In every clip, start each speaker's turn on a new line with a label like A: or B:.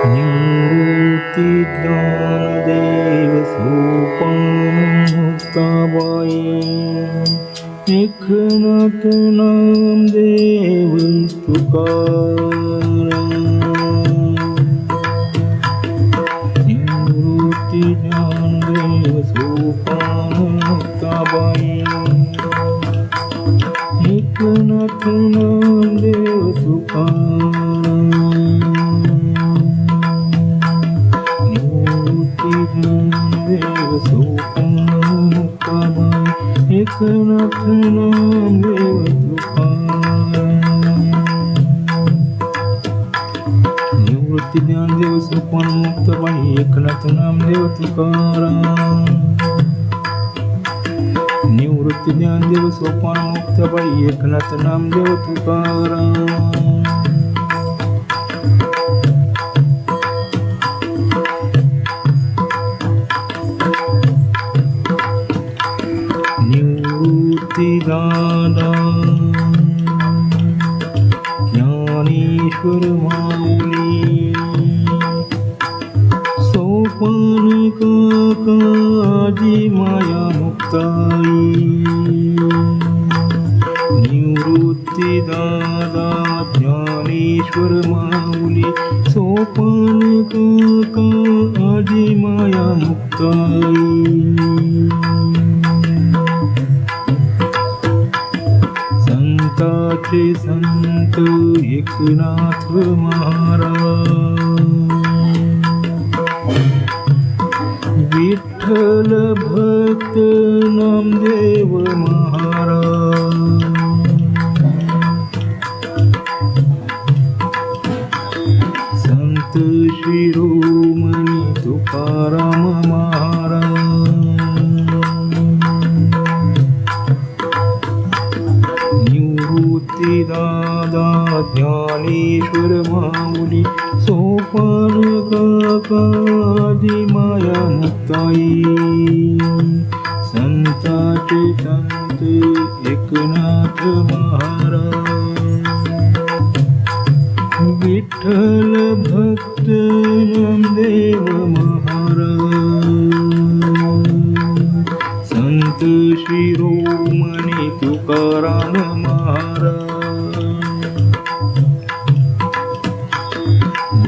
A: मूर्तिज्ञानदेव सोपानं तवै एकनाथनां देवं तुकार मूर्तिज्ञानदेव सोपानं तवै एकनाथनां देव ज्ञानदेव सोपान एकनाथ नामदेव तुकाराम निवृत्ती ज्ञानदेव सोपान मुक्तबाई एकनाथ नामदेव तुकाराम निवृत्ती ज्ञानदेव सोपान मुक्तबाई एकनाथ नामदेव तुकाराम. দাদাম জ্ঞানেশ্বর মাউলি সোপান কাকাজি মায়া মুক্তাই নিবৃত্তি দাদা জ্ঞানেশ্বর মাউলি সোপান কাকাজি মায়া মুক্তাই। संताचे संत एकनाथ महाराज। विठ्ठल भक्त नामदेव महाराज। संत शिरोमणी तुकाराम महाराज। ज्ञानेश्वर माऊली सोपान काकादी माया मुक्ताई संताचे संत एकनाथ महाराज। विठ्ठल भक्त देव महाराज। संत शिरोमणी तुकाराम महाराज।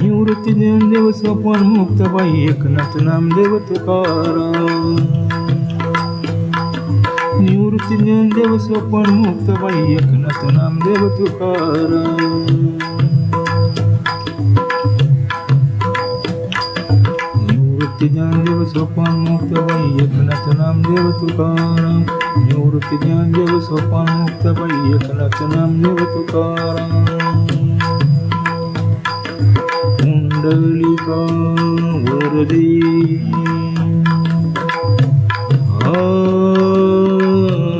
A: निवृत्ती ज्ञानदेव सोपान मुक्तबाई एकनाथ नामदेव तुकाराम. निवृत्ती ज्ञानदेव सोपान मुक्तबाई एकनाथ नामदेव तुकाराम. निवृत्ती ज्ञानदेव सोपान मुक्तबाई एकनाथ नामदेव तुकाराम. निवृत्ती ज्ञानदेव सोपान मुक्तबाई एकनाथ नामदेव तुकाराम. पुण्डलिका वरदे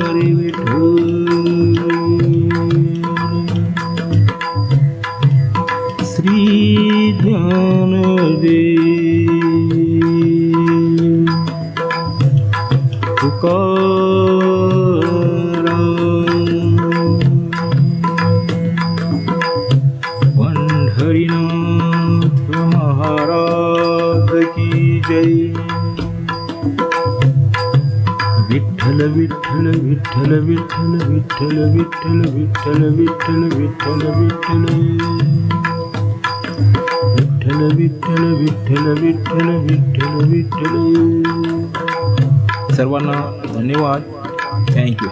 A: हरे विठ्ठल श्री ज्ञानदे तुका जय विठ्ठल विठ्ठल विठ्ठल विठ्ठल विठ्ठल विठ्ठल विठ्ठल विठ्ठल विठ्ठल विठ्ठल विठ्ठल विठ्ठल विठ्ठल विठ्ठल विठ्ठल विठ्ठल सर्वांना धन्यवाद थँक्यू